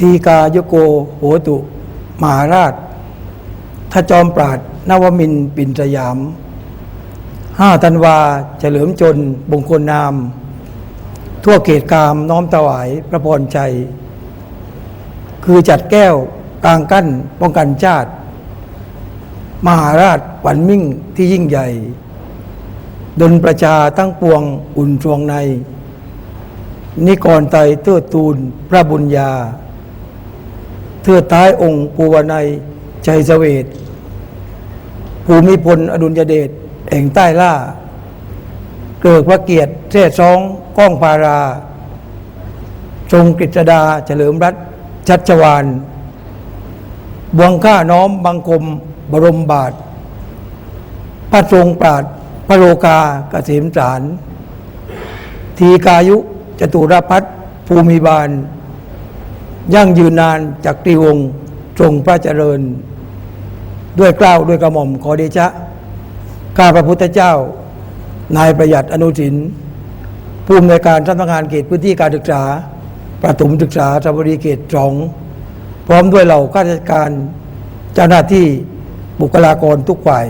ทีกายโกโหตุมหาราชทจอมปราดนวมินปินสยามห้าธันวาเฉลิมจนบงคลนาม ทั่วเขตกามน้อมถวายพระพรชัยคือจัดแก้วกลางกั้นป้องกันชาติ มหาราชขวัญมิ่งที่ยิ่งใหญ่ดลประชาทั้งปวงอุ่นทรวงใน นิกรไตรเทิดทูลพระบุญญา เทือท้ายองค์ปูวนัยชัยเสวตภูมิพลอดุลยเดชแห่งใต้ล่า เกิดพระเกียรติเทศซองก้องพารา ทรงกฤษดาเฉลิมรัตชัชวานบวงข้าน้อมบังคมบรมบาท พระทรงปราดพระโลกากเกษมสาร ทีกายุจตุรพัฒภูมิบาล ยั่งยืนนานจากตรีวงศ์ทรงพระเจริญ ด้วยเกล้าวด้วยกระหม่อมขอเดชะ ข้าพระพุทธเจ้า นายประหยัดอนุสินผู้อำนวยการสำนักงานเขตพื้นที่การศึกษา ประถมศึกษาสระบุรีเขตสองพร้อมด้วยเหล่าข้าราชการเจ้าหน้าที่บุคลากรทุกฝ่าย